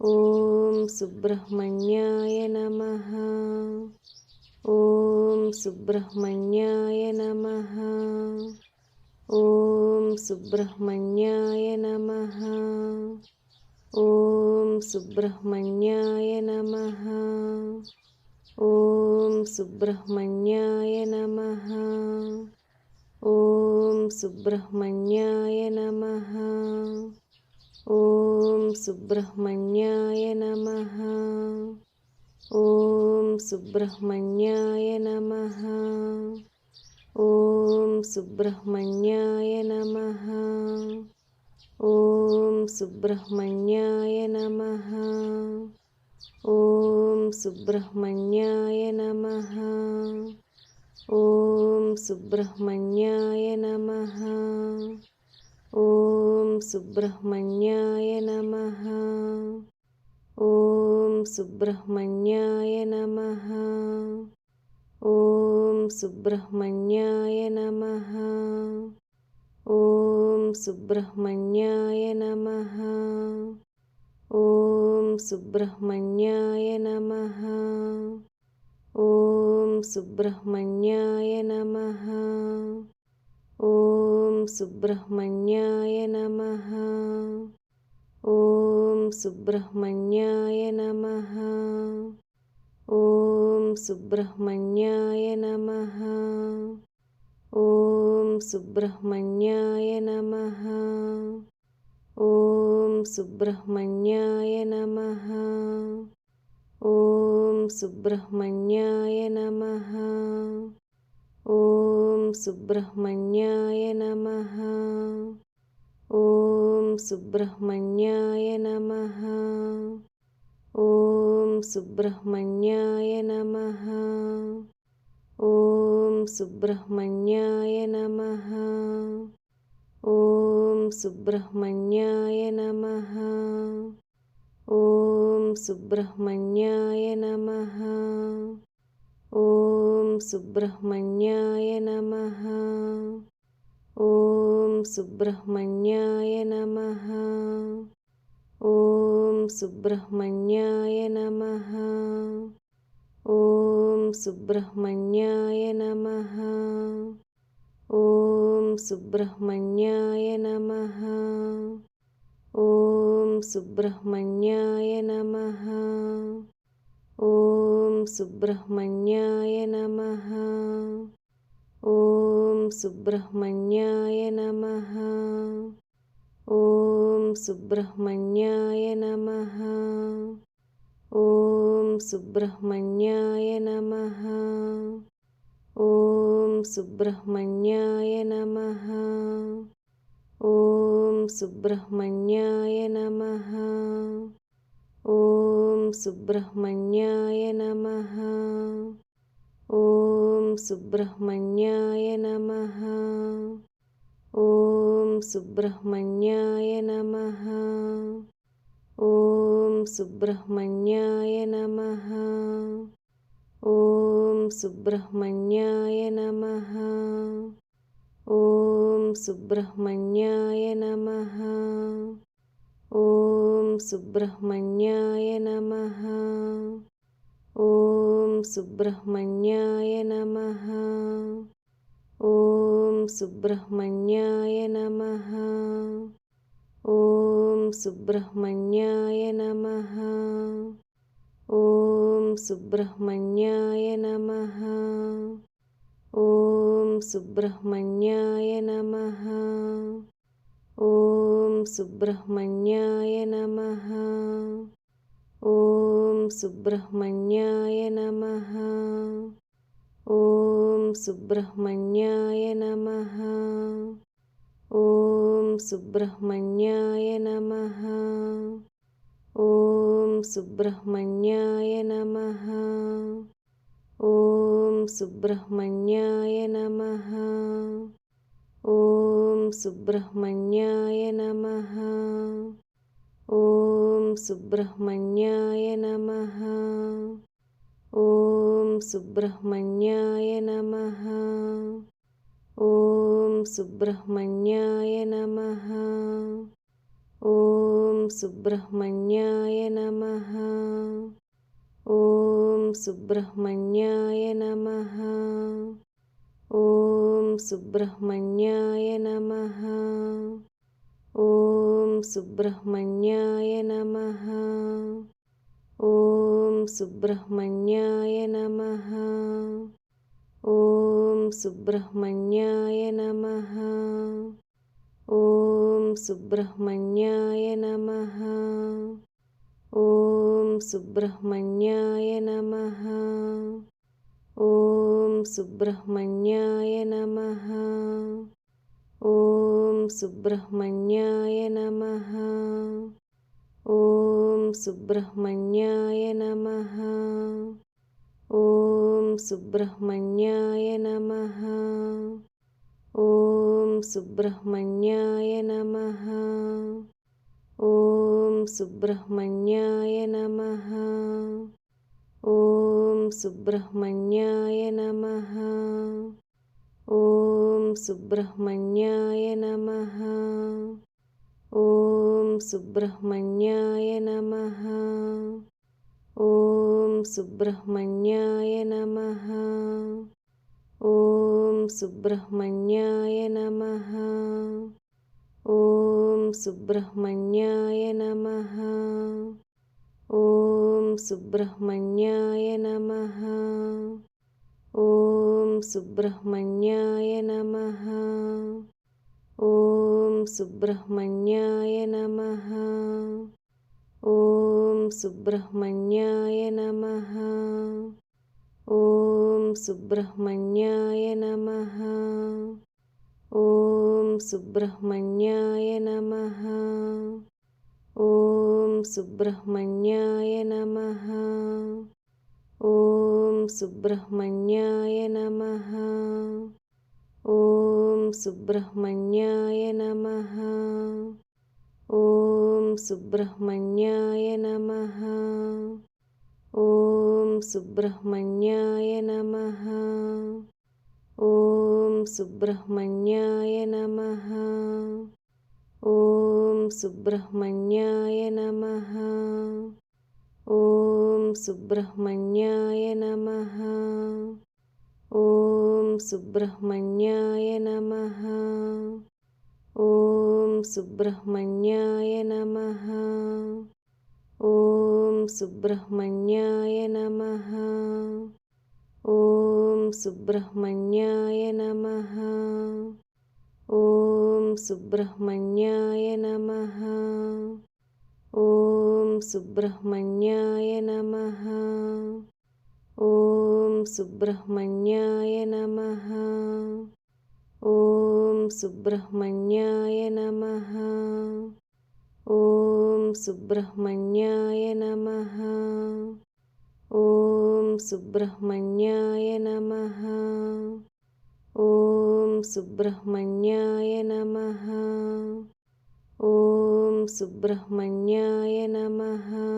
Om, subrahmanya ya namaha. Om, subrahmanya ya namaha. Om, subrahmanya ya namaha. Om, subrahmanya ya namaha. Om, subrahmanya ya namaha. Om, subrahmanya ya namaha. ఓం సుబ్రహ్మణ్యాయ నమ. ఓం సుబ్రహ్మణ్యాయ నమ. ఓం సుబ్రహ్మణ్యాయ నమ. ఓం సుబ్రహ్మణ్యాయ నమ. ఓం సుబ్రహ్మణ్యాయ నమ. ఓం సుబ్రహ్మణ్యాయ నమ. ఓం సుబ్రహ్మణ్యాయ నమ. ఓం సుబ్రహ్మణ్యాయ నమ. ఓం సుబ్రహ్మణ్యాయ నమ. ఓం సుబ్రహ్మణ్యాయ నమ. ఓం సుబ్రహ్మణ్యాయ నమ. ఓం సుబ్రహ్మణ్యాయ నమ. Om Subrahmanya ya namaha. Om Subrahmanya ya namaha. Om Subrahmanya ya namaha. Om Subrahmanya ya namaha. Om Subrahmanya ya namaha. Om Subrahmanya ya namaha. Om Subrahmanya ya namaha. Om Subrahmanya ya namaha. Om Subrahmanya ya namaha. Om Subrahmanya ya namaha. Om Subrahmanya ya namaha. Om Subrahmanya ya namaha. Om subrahmanya ya namaha, om subrahmanya ya namaha, om subrahmanya ya namaha, om subrahmanya ya namaha, om subrahmanya ya namaha, om subrahmanya ya namaha. Om Subrahmanya ya namaha. Om Subrahmanya ya namaha. Om Subrahmanya ya namaha. Om Subrahmanya ya namaha. Om Subrahmanya ya namaha. Om Subrahmanya ya namaha. Om subrahmanya ya namaha, om subrahmanya ya namaha, om subrahmanya ya namaha, om subrahmanya ya namaha, om subrahmanya ya namaha, om subrahmanya ya namaha. Om, subrahmanya ya namaha. Om, subrahmanya ya namaha. Om, subrahmanya ya namaha. Om, subrahmanya ya namaha. Om, subrahmanya ya namaha. Om, subrahmanya ya namaha. Om, subrahmanya ya namaha. Om, subrahmanya ya namaha. Om, subrahmanya ya namaha. Om, subrahmanya ya namaha. Om, subrahmanya ya namaha. Om, subrahmanya ya namaha. ఓం సుబ్రహ్మణ్యాయ నమ. ఓం సుబ్రహ్మణ్యాయ నమ. ఓం సుబ్రహ్మణ్యాయ నమ. ఓం సుబ్రహ్మణ్యాయ నమ. ఓం సుబ్రహ్మణ్యాయ నమ. ఓం సుబ్రహ్మణ్యాయ నమ. Om Subrahmanya ya namaha. Om Subrahmanya ya namaha. Om Subrahmanya ya namaha. Om Subrahmanya ya namaha. Om Subrahmanya ya namaha. Om Subrahmanya ya namaha. Om Subrahmanya ya namaha. Om Subrahmanya ya namaha. Om Subrahmanya ya namaha. Om Subrahmanya ya namaha. Om Subrahmanya ya namaha. Om Subrahmanya ya namaha. ఓం సుబ్రహ్మణ్యాయ నమ. ఓం సుబ్రహ్మణ్యాయ నమ. ఓం సుబ్రహ్మణ్యాయ నమ. ఓం సుబ్రహ్మణ్యాయ నమ. ఓం సుబ్రహ్మణ్యాయ నమ. ఓం సుబ్రహ్మణ్యాయ నమ. Om Subrahmanya ya namaha. Om Subrahmanya ya namaha. Om Subrahmanya ya namaha. Om Subrahmanya ya namaha. Om Subrahmanya ya namaha. Om Subrahmanya ya namaha. Om Subrahmanya ya namaha. Om Subrahmanya ya namaha. Om Subrahmanya ya namaha. Om Subrahmanya ya namaha. Om Subrahmanya ya namaha. Om Subrahmanya ya namaha. Subrahmanyaya Namaha. Om Subrahmanyaya Namaha. Om Subrahmanyaya Namaha. Om Subrahmanyaya Namaha. Om Subrahmanyaya Namaha. Om Subrahmanyaya Namaha. Om Subrahmanya ya namaha. Om Subrahmanya ya namaha. Om Subrahmanya ya namaha. Om Subrahmanya ya namaha. Om Subrahmanya ya namaha. Om Subrahmanya ya namaha. Subrahmanyaya Namaha. Om Subrahmanyaya Namaha.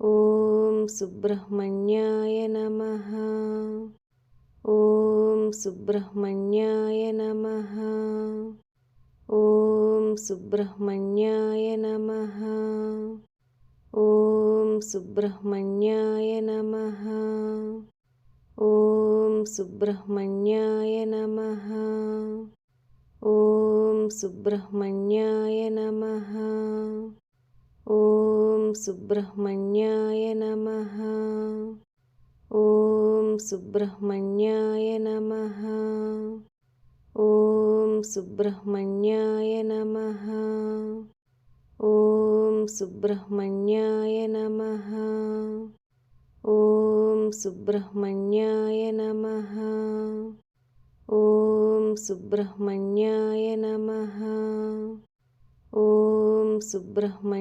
Om Subrahmanyaya Namaha. Om Subrahmanyaya Namaha. Om Subrahmanyaya Namaha. Om Subrahmanyaya Namaha. Om, subrahmanya ya namaha. Om, subrahmanya ya namaha. Om, subrahmanya ya namaha. Om, subrahmanya ya namaha. Om, subrahmanya ya namaha. Om, subrahmanya ya namaha. ఓం సుబ్రహ్మణ్యాయ నమ. ఓం సుబ్రహ్మణ్యాయ నమ. ఓం సుబ్రహ్మణ్య